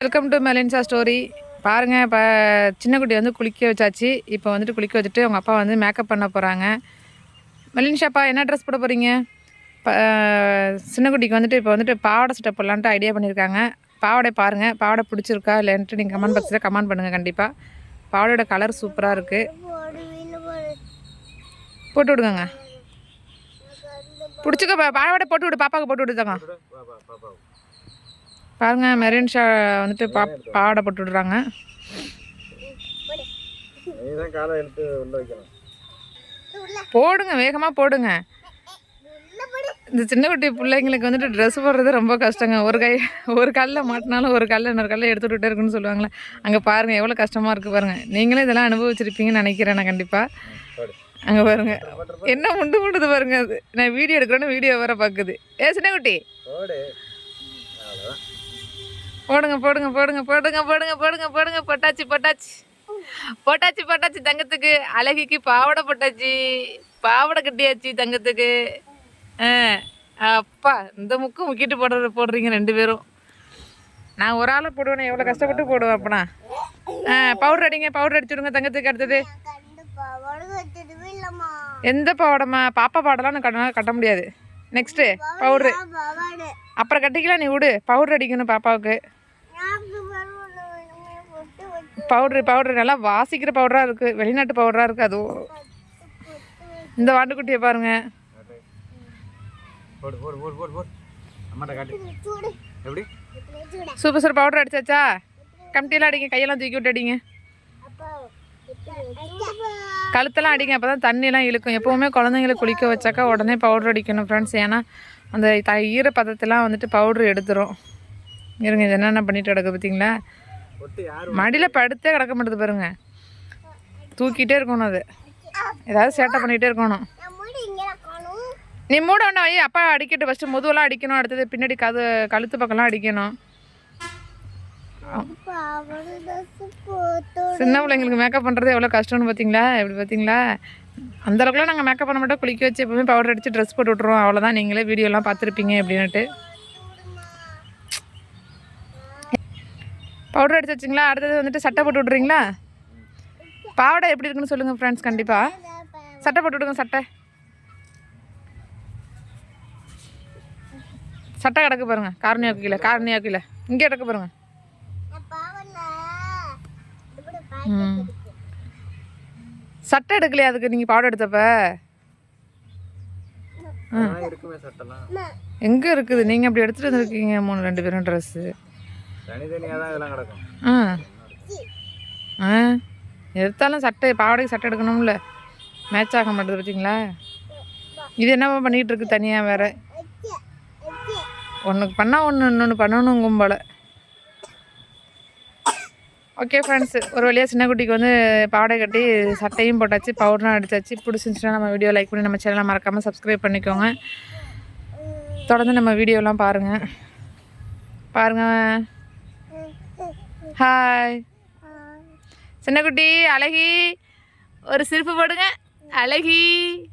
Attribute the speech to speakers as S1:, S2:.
S1: Welcome to மெலின்சா story பாருங்கள் இப்போ சின்ன குட்டி வந்து குளிக்க வச்சாச்சு. இப்போ வந்துட்டு குளிக்க வச்சுட்டு அவங்க அப்பா வந்து மேக்கப் பண்ண போகிறாங்க மெலின்ஷாப்பா என்ன ட்ரெஸ் போட போகிறீங்க சின்ன குட்டிக்கு வந்துட்டு இப்போ வந்துட்டு பாவாடை சட்டை போடலான்ட்டு ஐடியா பண்ணியிருக்காங்க பாவாடை பாருங்கள் பாவாடை பிடிச்சிருக்கா இல்லைன்ட்டு நீங்கள் கமெண்ட் பாக்ஸில் கமெண்ட் பண்ணுங்கள் கண்டிப்பாக பாவாடையோட கலர் சூப்பராக இருக்குது போட்டு விடுங்க பிடிச்சிக்க பாவாடை போட்டு விடு பாப்பாவுக்கு போட்டு விடுதாங்க பாருங்க மெரின் ஷா வந்துட்டு பா பாவாடை போட்டு விடுறாங்க போடுங்க வேகமாக போடுங்க. இந்த சின்ன குட்டி பிள்ளைங்களுக்கு வந்துட்டு ட்ரெஸ் போடுறது ரொம்ப கஷ்டங்க. ஒரு கை ஒரு காலில் மாட்டினாலும் ஒரு காலில் இன்னொரு காலில் எடுத்து விட்டே இருக்குன்னு சொல்லுவாங்களே. அங்கே பாருங்கள் எவ்வளோ கஷ்டமாக இருக்குது பாருங்கள் நீங்களே இதெல்லாம் அனுபவிச்சிருப்பீங்கன்னு நினைக்கிறேன் நான் கண்டிப்பாக
S2: போடு
S1: அங்கே பாருங்க. என்ன முண்டு முண்டுது பாருங்க அது. நான் வீடியோ எடுக்கிறேன்னு வீடியோ வேற பார்க்குது ஏ சின்ன குட்டி.
S2: போடு
S1: போடுங்க போடுங்க போடுங்க போடுங்க போடுங்க போடுங்க போடுங்க. பொட்டாச்சு பொட்டாச்சு. பொட்டாச்சு பொட்டாச்சு தங்கத்துக்கு. அழகிக்கு பாவாடை போட்டாச்சு. பாவாடை கட்டியாச்சு தங்கத்துக்கு. அப்பா இந்த முக்கு முக்கிட்டு போடுற போடுறீங்க ரெண்டு பேரும். நான் ஒரு ஆளை போடுவேன் எவ்வளோ கஷ்டப்பட்டு போடுவேன் அப்பனா? ஆ பவுடர் அடிங்க பவுடர் அடிச்சுடுங்க தங்கத்துக்கு அடுத்தது. எந்த பாவாடைம்மா? பாப்பா பாடலாம் நான் கட்ட கட்ட முடியாது. நெக்ஸ்ட்டு பவுட்ரு அப்புறம் கட்டிக்கலாம் நீ விடு. பவுடர் அடிக்கணும் பாப்பாவுக்கு. பவுட்ரு பவுட்ரு நல்லா வாசிக்கிற பவுடராக இருக்குது வெளிநாட்டு பவுடராக இருக்குது அது இந்த வாண்டுக்குட்டியை பாருங்க.
S2: போடு போடு போடு போடு போடு. அம்மாட்ட காட்டு. எப்படி?
S1: சூப்பர் சார் பவுடர் அடிச்சாச்சா? கமிட்டியெல்லாம் அடிங்க கையெல்லாம் தூக்கி விட்டு அடிங்க. கழுத்தெல்லாம் அடிங்க அப்போ தான் தண்ணியெல்லாம் இழுக்கும். எப்போவுமே குழந்தைங்களை குளிக்க வச்சாக்கா உடனே பவுடர் அடிக்கணும் ஃப்ரெண்ட்ஸ் ஏன்னா அந்த த ஈரப்பதத்தெல்லாம் வந்துட்டு பவுடர் எடுத்துரும். இருங்க இது என்னென்ன பண்ணிட்டு கிடக்கு பார்த்தீங்களா? மடியில் படுத்தே கிடக்க மாட்டேது பாருங்க. தூக்கிட்டே இருக்கணும் அது. ஏதாவது சேட்டை பண்ணிகிட்டே இருக்கணும். நீ மூட ஒன்றா ஐயா அப்பா அடிக்கட்டும் ஃபஸ்ட்டு முதுவெல்லாம் அடிக்கணும் அடுத்தது பின்னாடி கது கழுத்து பக்கம்லாம் அடிக்கணும். சின்ன பிள்ளைங்களுக்கு மேக்கப் பண்ணுறது எவ்வளோ கஷ்டம்னு பார்த்தீங்களா? எப்படி பார்த்தீங்களா? அந்த அளவுக்குலாம் நாங்கள் மேக்கப் பண்ண மாட்டோம். குளிக்க வச்சு எப்பவுமே பவுடர் அடித்து ட்ரெஸ் போட்டு விட்ருவோம் அவ்வளோதான் நீங்களே வீடியோலாம் பார்த்துருப்பீங்க அப்படின்னுட்டு. பவுடர் அடிச்சு வச்சிங்களா? அடுத்தது வந்துட்டு சட்டை போட்டு விட்றீங்களா? பாவாடை எப்படி இருக்குன்னு சொல்லுங்கள் ஃப்ரெண்ட்ஸ் கண்டிப்பாக சட்டை போட்டு விடுங்க சட்டை. சட்டை கிடக்கு பாருங்க காரணியாக்கு கீழே காரணியாக்கு கீழே. இங்கே கிடக்கு பாருங்க. ம். சட்டை எடுக்கலையா அதுக்கு நீங்கள் பாடம் எடுத்தப்ப? எங்கே இருக்குது? நீங்கள் அப்படி எடுத்துகிட்டு வந்துருக்கீங்க மூணு ரெண்டு பேரும் ட்ரெஸ்ஸு
S2: தனித்தனியாக தான் இதெல்லாம் கிடக்கும்
S1: ஆ. ஆ. எடுத்தாலும் சட்டை பாவாடைக்கு சட்டை எடுக்கணும்ல. மேட்ச் ஆக மாட்டேது பார்த்தீங்களா இது என்னவா பண்ணிகிட்டு இருக்கு தனியாக வேற. ஒன்றுக்கு பண்ணால் ஒன்று இன்னொன்று பண்ணணும் கும்பல ஓகே ஃப்ரெண்ட்ஸ் ஒரு வழியாக சின்ன குட்டிக்கு வந்து பாவாடை கட்டி சட்டையும் போட்டாச்சு பவுடரும் அடித்தாச்சு பிடிச்சிருந்துச்சுன்னா நம்ம வீடியோ லைக் பண்ணி நம்ம சேனலை மறக்காமல் சப்ஸ்கிரைப் பண்ணிக்கோங்க. தொடர்ந்து நம்ம வீடியோலாம் பாருங்கள் பாருங்கள் ஹாய் சின்னக்குட்டி அழகி. ஒரு சிரிப்பு போடுங்க. அழகி.